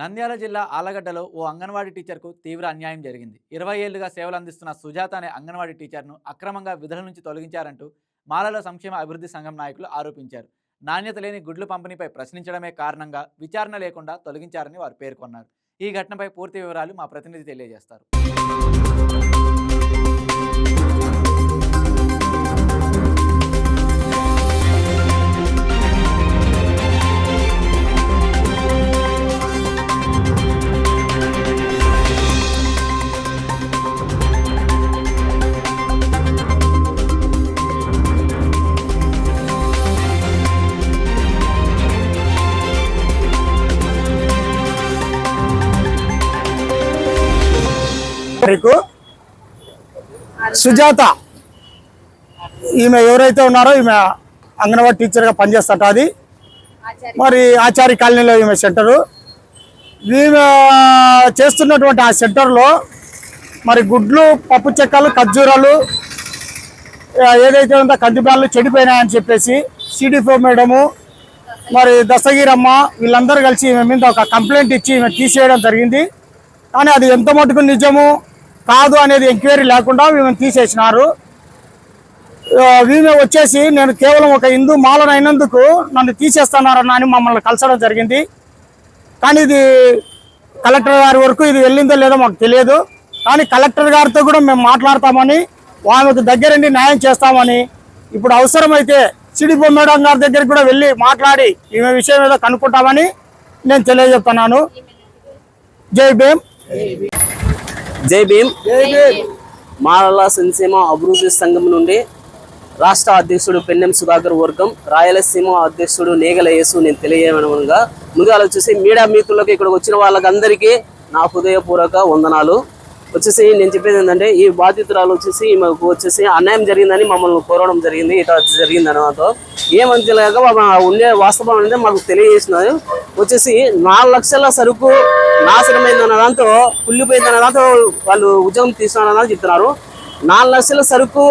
నంద్యాల జిల్లా ఆలగడ్డలో ఓ అంగన్వాడీ టీచర్కు తీవ్ర అన్యాయం జరిగింది. ఇరవై ఏళ్ళుగా సేవలు అందిస్తున్న సుజాత అనే అంగన్వాడీ టీచర్ను అక్రమంగా విధుల నుంచి తొలగించారంటూ మాలల సంక్షేమ అభివృద్ధి సంఘం నాయకులు ఆరోపించారు. నాణ్యత లేని గుడ్లు పంపిణీపై ప్రశ్నించడమే కారణంగా విచారణ లేకుండా తొలగించారని వారు పేర్కొన్నారు. ఈ ఘటనపై పూర్తి వివరాలు మా ప్రతినిధి తెలియజేస్తారు. మీకు సుజాత. ఈమె ఎవరైతే ఉన్నారో ఈమె అంగన్వాడీ టీచర్గా పనిచేస్తట అది. మరి ఆచార్య కాలనీలో ఈమె సెంటరు. ఈమె చేస్తున్నటువంటి ఆ సెంటర్లో మరి గుడ్లు పప్పు చెక్కలు ఖర్జూరాలు ఏదైతే ఉందో కందిబ్యాలు చెడిపోయినాయని చెప్పేసి సిడిఫో మేడము మరి దశగిరమ్మ వీళ్ళందరూ కలిసి ఈమె మీద ఒక కంప్లైంట్ ఇచ్చి ఈమె తీసేయడం జరిగింది. కానీ అది ఎంత మటుకు నిజము? కాదు అనేది ఎంక్వైరీ లేకుండా వీళ్ళని తీసేసినారు. వీమే వీమె వచ్చేసి నేను కేవలం ఒక హిందూ మాలను అయినందుకు నన్ను తీసేస్తున్నారన్న అని మమ్మల్ని కలసడం జరిగింది. కానీ ఇది కలెక్టర్ గారి వరకు ఇది వెళ్ళిందో లేదో మాకు తెలియదు. కానీ కలెక్టర్ గారితో కూడా మేము మాట్లాడతామని వాళ్ళకి దగ్గరండి న్యాయం చేస్తామని ఇప్పుడు అవసరమైతే సిడిపో మేడం గారి దగ్గరికి కూడా వెళ్ళి మాట్లాడి ఈమె విషయం ఏదో కనుక్కుంటామని నేను తెలియజెప్తున్నాను. జై భీమ్. జై భీమ్. మాలల సంక్షేమ అభివృద్ధి సంఘం నుండి రాష్ట్ర అధ్యక్షుడు పెన్నెం సుధాకర్ వర్గం రాయలసీమ అధ్యక్షుడు నేగల యేసు నేను తెలియజేయమనగా ముందుగా వచ్చేసి మీడియా మిత్రులకు ఇక్కడికి వచ్చిన వాళ్ళకందరికీ నా హృదయపూర్వక వందనాలు. వచ్చేసి నేను చెప్పేది ఏంటంటే ఈ బాధితురాలు వచ్చేసి మాకు వచ్చేసి అన్యాయం జరిగిందని మమ్మల్ని కోరడం జరిగింది ఇట్లా జరిగింది అనమాట ఏమని తెలియక ఉండే వాస్తవం అనేది మాకు తెలియజేసినారు. వచ్చేసి నాలుగు లక్షల సరుకు నాశనమైందన్న దాంతో కుళ్ళిపోయిందన్న దాంతో వాళ్ళు ఉద్యోగం తీసుకున్నారని చెప్తున్నారు. నాలుగు లక్షల సరుకు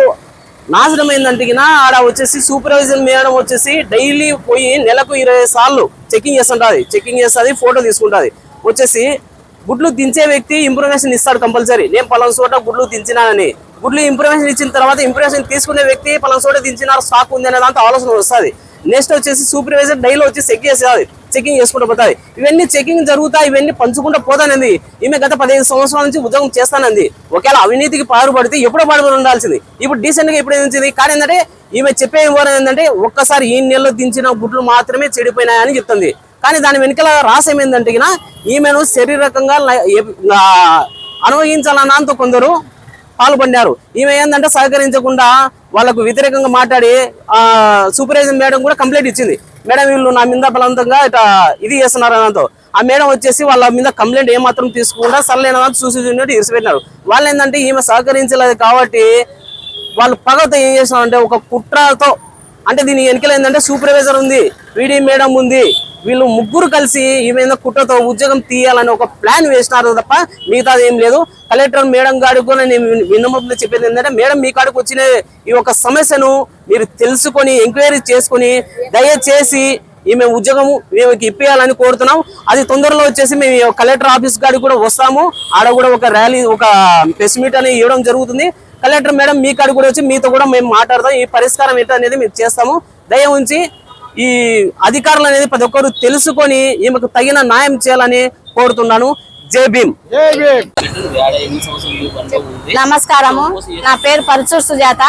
నాశనమైందంటే ఆడ వచ్చేసి సూపర్వైజర్ మేడం వచ్చేసి డైలీ పోయి నెలకు ఇరవై సార్లు చెకింగ్ చేస్తుంటుంది. చెకింగ్ చేస్తుంది ఫోటో తీసుకుంటుంది. వచ్చేసి గుడ్లు దించే వ్యక్తి ఇన్ఫర్మేషన్ ఇస్తాడు కంపల్సరీ. నేను పలానా చోట గుడ్లు దించినానని. గుడ్లు ఇన్ఫర్మేషన్ ఇచ్చిన తర్వాత ఇన్ఫర్మేషన్ తీసుకునే వ్యక్తి పలానా చోట దించినారు స్టాక్ ఉంది అనే దాంతో ఆలోచన వస్తుంది. నెక్స్ట్ వచ్చేసి సూపర్వైజర్ డైలీ వచ్చి చెక్ చేసేది చెకింగ్ చేసుకుంటూ పోతాయి. ఇవన్నీ చెకింగ్ జరుగుతాయి ఇవన్నీ పంచుకుంటూ పోతానంది. ఈమె గత పదిహేను సంవత్సరాల నుంచి ఉద్యోగం చేస్తానంది. ఒకవేళ అవినీతికి పాల్పడితే ఎప్పుడో పాడుబడి ఉండాల్సింది. ఇప్పుడు డీసెంట్గా ఇప్పుడు కానీ ఏంటంటే ఈమె చెప్పే వివరం ఏంటంటే ఒక్కసారి ఈ నెలలో దించిన గుడ్లు మాత్రమే చెడిపోయినాయని చెప్తుంది. కానీ దాని వెనుకల రాసం ఏంటంటే ఈమెను శారీరకంగా అనుభవించాలన్నంత కొందరు పాల్పడినారు. ఈమె ఏంటంటే సహకరించకుండా వాళ్ళకు వ్యతిరేకంగా మాట్లాడి ఆ సూపర్వైజర్ మేడం కూడా కంప్లైంట్ ఇచ్చింది. మేడం వీళ్ళు నా మీద బలవంతంగా ఇట్లా ఇది చేస్తున్నారు అనంతో ఆ మేడం వచ్చేసి వాళ్ళ మీద కంప్లైంట్ ఏమాత్రం తీసుకుండా సర్లేన చూసి చూసినట్టు ఇరిసిపెట్టినారు. వాళ్ళు ఏంటంటే ఈమె సహకరించలేదు కాబట్టి వాళ్ళు పగతో ఏం చేసినారంటే ఒక కుట్రతో అంటే దీని వెనకలు ఏంటంటే సూపర్వైజర్ ఉంది వీడి మేడం ఉంది వీళ్ళు ముగ్గురు కలిసి ఈమె కుట్రతో ఉద్యోగం తీయాలని ఒక ప్లాన్ వేసినారు తప్ప మిగతాది ఏం లేదు. కలెక్టర్ మేడం గారికి కూడా నేను విన్నపంలో చెప్పేది ఏంటంటే మేడం మీ కాడికి వచ్చిన ఈ యొక్క సమస్యను మీరు తెలుసుకొని ఎంక్వైరీ చేసుకొని దయచేసి ఈమె ఉద్యోగము మేమకి ఇప్పించాలని కోరుతున్నాం. అది తొందరలో వచ్చేసి మేము ఈ కలెక్టర్ ఆఫీస్ కాడికి కూడా వస్తాము. ఆడ కూడా ఒక ర్యాలీ ఒక ప్రెస్ మీట్ అనేది ఇవ్వడం జరుగుతుంది. కలెక్టర్ మేడం మీ కాడికి కూడా వచ్చి మీతో కూడా మేము మాట్లాడదాం ఈ పరిష్కారం ఏంటనేది అనేది మేము చేస్తాము. దయ ఉంచి ఈ అధికారులు అనేది ప్రతి ఒక్కరు తెలుసుకొని ఈమెకు తగిన న్యాయం చేయాలని కోరుతున్నాను. జై భీమ్. జై భీమ్. నమస్కారము. నా పేరు పరుచూరు సుజాత.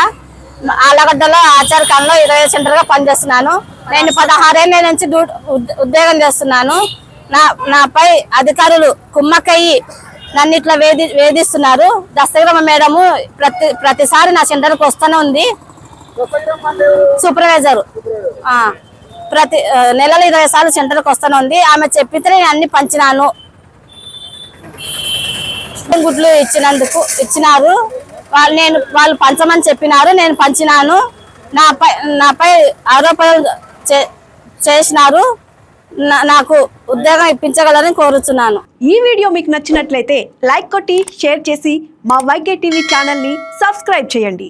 ఆలగడ్డలో ఆచార కాలంలో ఇరవై సెంటర్గా పనిచేస్తున్నాను. నేను పదహారేళ్ళ నుంచి డ్యూ- ఉద్- ఉద్యోగం చేస్తున్నాను. నా నాపై అధికారులు కుమ్మక్కయ్యి నన్ను ఇట్లా వేధి వేధిస్తున్నారు. దస్తగిరమ్మ మేడము ప్రతి ప్రతిసారి నా సెంటర్కి వస్తూనే ఉంది. సూపర్వైజర్. ఆ, ప్రతి నెలలో ఇరవై సార్లు సెంటర్కి వస్తానుంది ఉంది. ఆమె చెప్పితే నేను అన్ని పంచినాను. గుడ్లు ఇచ్చినందుకు ఇచ్చినారు. వాళ్ళు నేను వాళ్ళు పంచమని చెప్పినారు నేను పంచినాను. నాపై నాపై ఆరోపణలు చే- చేసినారు. నాకు ఉద్యోగం ఇప్పించగలరని కోరుతున్నాను ఈ వీడియో మీకు నచ్చినట్లయితే లైక్ కొట్టి షేర్ చేసి మా వైకే టీవీ ఛానల్ని సబ్స్క్రైబ్ చేయండి.